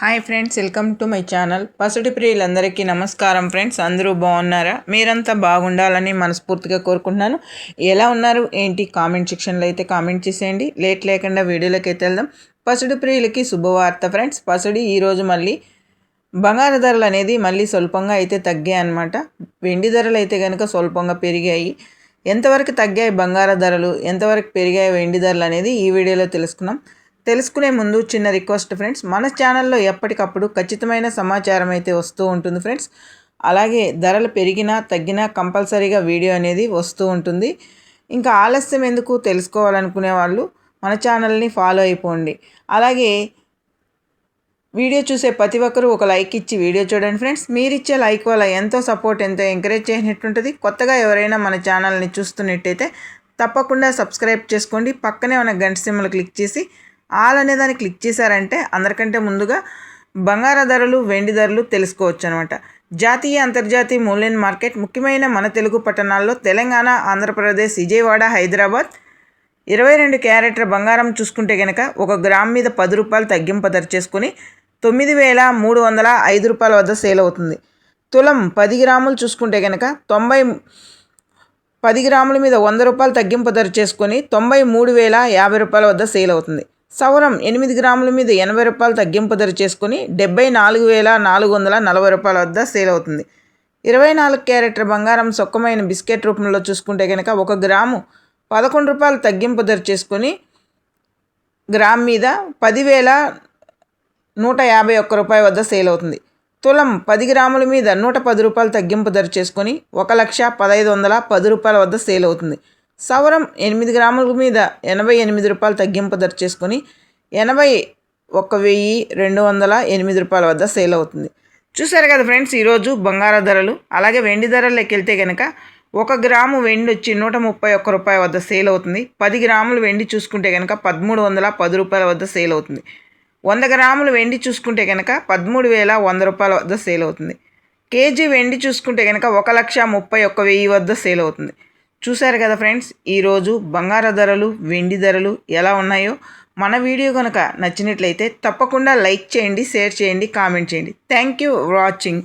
Hi friends welcome to my channel. పసుడి ప్రియులందరికీ నమస్కారం friends. అందరూ బాగున్నారా? మీరంతా బాగుండాలని మనస్ఫూర్తిగా కోరుకుంటున్నాను. ఎలా ఉన్నారు? ఏంటి? కామెంట్ సెక్షన్లో అయితే కామెంట్ చేసేయండి. లేట్ లేకుండా వీడియోలోకి అయితే వెళ్దాం. పసుడి ప్రియులకి శుభవార్త ఫ్రెండ్స్. పసుడి ఈరోజు మళ్ళీ బంగారు ధరలు అనేది మళ్ళీ స్వల్పంగా అయితే తగ్గాయి అనమాట వెండి ధరలు అయితే కనుక స్వల్పంగా పెరిగాయి. ఎంతవరకు తగ్గాయి బంగారు ధరలు? ఎంతవరకు పెరిగాయి వెండి ధరలు అనేది ఈ వీడియోలో తెలుసుకున్నాం. తెలుసుకునే ముందు చిన్న రిక్వెస్ట్ ఫ్రెండ్స్. మన ఛానల్లో ఎప్పటికప్పుడు ఖచ్చితమైన సమాచారం అయితే వస్తూ ఉంటుంది ఫ్రెండ్స్. అలాగే ధరలు పెరిగినా తగ్గినా కంపల్సరీగా వీడియో అనేది వస్తూ ఉంటుంది. ఇంకా ఆలస్యం ఎందుకు తెలుసుకోవాలనుకునే వాళ్ళు మన ఛానల్ని ఫాలో అయిపోండి. అలాగే వీడియో చూసే ప్రతి ఒక్కరూ ఒక లైక్ ఇచ్చి వీడియో చూడండి ఫ్రెండ్స్. మీరు ఇచ్చే లైక్ వల్ల ఎంతో సపోర్ట్ ఎంతో ఎంకరేజ్ చేసినట్టుంటుంది. కొత్తగా ఎవరైనా మన ఛానల్ని చూస్తున్నట్టయితే తప్పకుండా సబ్స్క్రైబ్ చేసుకోండి. పక్కనే ఉన్న గంట సిమ్మలు క్లిక్ చేసి ఆల్ అనే దాన్ని క్లిక్ చేశారంటే అందరికంటే ముందుగా బంగార ధరలు వెండి ధరలు తెలుసుకోవచ్చు అనమాట జాతీయ అంతర్జాతీయ మూల్యం మార్కెట్ ముఖ్యమైన మన తెలుగు పట్టణాల్లో తెలంగాణ ఆంధ్రప్రదేశ్ విజయవాడ హైదరాబాద్. ఇరవై రెండు క్యారెట్ల బంగారం చూసుకుంటే కనుక ఒక గ్రామ్ మీద పది రూపాయలు తగ్గింపు ధర చేసుకుని తొమ్మిది వేల మూడు వందల ఐదు రూపాయల వద్ద సేల్ అవుతుంది. తులం పది గ్రాములు చూసుకుంటే కనుక తొంభై పది గ్రాముల మీద వంద రూపాయలు తగ్గింపు ధర చేసుకొని తొంభై మూడు వేల యాభై రూపాయల వద్ద సేల్ అవుతుంది. సవరం ఎనిమిది గ్రాముల మీద ఎనభై రూపాయలు తగ్గింపు ధర చేసుకుని డెబ్బై నాలుగు వేల నాలుగు వందల నలభై రూపాయల వద్ద సేల్ అవుతుంది. ఇరవై నాలుగు క్యారెట్ల బంగారం సొక్కమైన బిస్కెట్ రూపంలో చూసుకుంటే కనుక ఒక గ్రాము పదకొండు రూపాయలు తగ్గింపు ధర చేసుకొని గ్రామ్ మీద పదివేల నూట యాభై ఒక్క రూపాయ వద్ద సేల్ అవుతుంది. తులం పది గ్రాముల మీద నూట పది రూపాయలు తగ్గింపు ధర చేసుకొని ఒక లక్ష పదహైదు వందల పది రూపాయల వద్ద సేల్ అవుతుంది. సవరం ఎనిమిది గ్రాముల మీద ఎనభై ఎనిమిది రూపాయలు తగ్గింపు ధర చేసుకొని ఎనభై ఒక వెయ్యి రెండు వందల ఎనిమిది రూపాయల వద్ద సేల్ అవుతుంది. చూసారు కదా ఫ్రెండ్స్ ఈరోజు బంగార ధరలు అలాగే వెండి ధరల్లోకి వెళ్తే కనుక ఒక గ్రాము వెండి వచ్చి నూట ముప్పై ఒక్క రూపాయ వద్ద సేల్ అవుతుంది. పది గ్రాములు వెండి చూసుకుంటే కనుక పదమూడు వందల పది రూపాయల వద్ద సేల్ అవుతుంది. వంద గ్రాములు వెండి చూసుకుంటే కనుక పదమూడు వేల వంద రూపాయల వద్ద సేల్ అవుతుంది. కేజీ వెండి చూసుకుంటే కనుక ఒక లక్ష ముప్పై ఒక్క వెయ్యి వద్ద సేల్ అవుతుంది. చూశారు కదా ఫ్రెండ్స్? ఈరోజు బంగార ధరలు వెండి ధరలు ఎలా ఉన్నాయో మన వీడియో కనుక నచ్చినట్లయితే తప్పకుండా లైక్ చేయండి షేర్ చేయండి కామెంట్ చేయండి. Thank you watching